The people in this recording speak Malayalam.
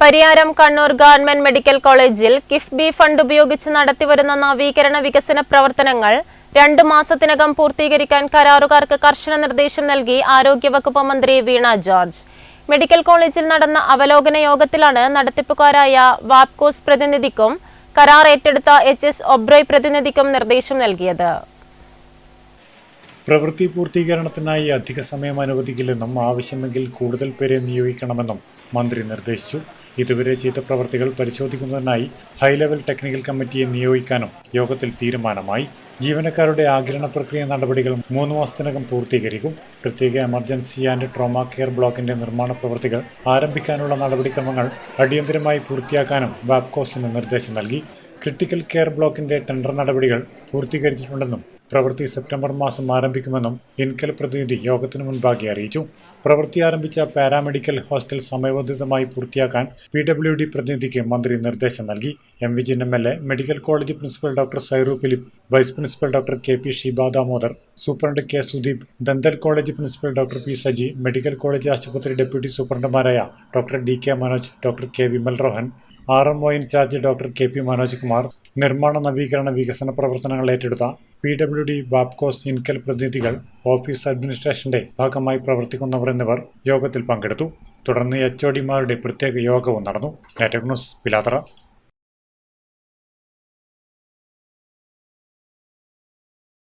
പരിയാരം കണ്ണൂർ ഗവൺമെന്റ് മെഡിക്കൽ കോളേജിൽ കിഫ്ബി ഫണ്ട് ഉപയോഗിച്ച് നടത്തിവരുന്ന നവീകരണ വികസന പ്രവർത്തനങ്ങൾ രണ്ടു മാസത്തിനകം പൂർത്തീകരിക്കാൻ കരാറുകാർക്ക് കർശന നിർദ്ദേശം നൽകി ആരോഗ്യവകുപ്പ് മന്ത്രി വീണ ജോർജ്. മെഡിക്കൽ കോളേജിൽ നടന്ന അവലോകന യോഗത്തിലാണ് നടത്തിപ്പുകാരായ വാപ്കോസ് പ്രതിനിധിക്കും കരാർ ഏറ്റെടുത്ത എച്ച് എസ് ഒബ്രോയ് പ്രതിനിധിക്കും നിർദ്ദേശം നൽകിയത്. പ്രവൃത്തി പൂർത്തീകരണത്തിനായി അധിക സമയം അനുവദിക്കില്ലെന്നും ആവശ്യമെങ്കിൽ കൂടുതൽ പേരെ നിയോഗിക്കണമെന്നും മന്ത്രി നിർദ്ദേശിച്ചു. ഇതുവരെ ചെയ്ത പ്രവർത്തികൾ പരിശോധിക്കുന്നതിനായി ഹൈലെവൽ ടെക്നിക്കൽ കമ്മിറ്റിയെ നിയോഗിക്കാനും യോഗത്തിൽ തീരുമാനമായി. ജീവനക്കാരുടെ ആഗിരണ പ്രക്രിയ നടപടികൾ മൂന്ന് മാസത്തിനകം പൂർത്തീകരിക്കും. പ്രത്യേക എമർജൻസി ആൻഡ് ട്രോമ കെയർ ബ്ലോക്കിന്റെ നിർമ്മാണ പ്രവൃത്തികൾ ആരംഭിക്കാനുള്ള നടപടിക്രമങ്ങൾ അടിയന്തരമായി പൂർത്തിയാക്കാനും വാപ്കോസിന് നിർദ്ദേശം നൽകി. ക്രിട്ടിക്കൽ കെയർ ബ്ലോക്കിന്റെ ടെൻഡർ നടപടികൾ പൂർത്തീകരിച്ചിട്ടുണ്ടെന്നും പ്രവൃത്തി സെപ്റ്റംബർ മാസം ആരംഭിക്കുമെന്നും ഇൻകൽ പ്രതിനിധി യോഗത്തിനു മുൻപാകെ അറിയിച്ചു. പ്രവൃത്തി ആരംഭിച്ച പാരാമെഡിക്കൽ ഹോസ്റ്റൽ സമയബന്ധിതമായി പൂർത്തിയാക്കാൻ പി ഡബ്ല്യു ഡി പ്രതിനിധിക്ക് മന്ത്രി നിർദ്ദേശം നൽകി. M Vijin M L A medical college principal doctor Sairu Philip vice principal doctor K P Shiba Damodar superintendent K Sudeep dental college principal doctor P Saji medical college ആശുപത്രി deputy സൂപ്രണ്ടുമാരായ doctor D K Manoj doctor K Vimal Rohan R M O incharge doctor K P Manoj Kumar നിർമ്മാണ നവീകരണ വികസന പ്രവർത്തനങ്ങൾ ഏറ്റെടുത്ത P W D Babcos INKEL പ്രതിനിധികൾ ഓഫീസ് അഡ്മിനിസ്ട്രേഷന്റെ ഭാഗമായി പ്രവർത്തിക്കുന്നവർ എന്നിവർ യോഗത്തിൽ പങ്കെടുത്തു. തുടർന്ന് എച്ച് ഒ ഡിമാരുടെ പ്രത്യേക യോഗവും നടന്നു. ന്യൂസ് പിലാത്തറ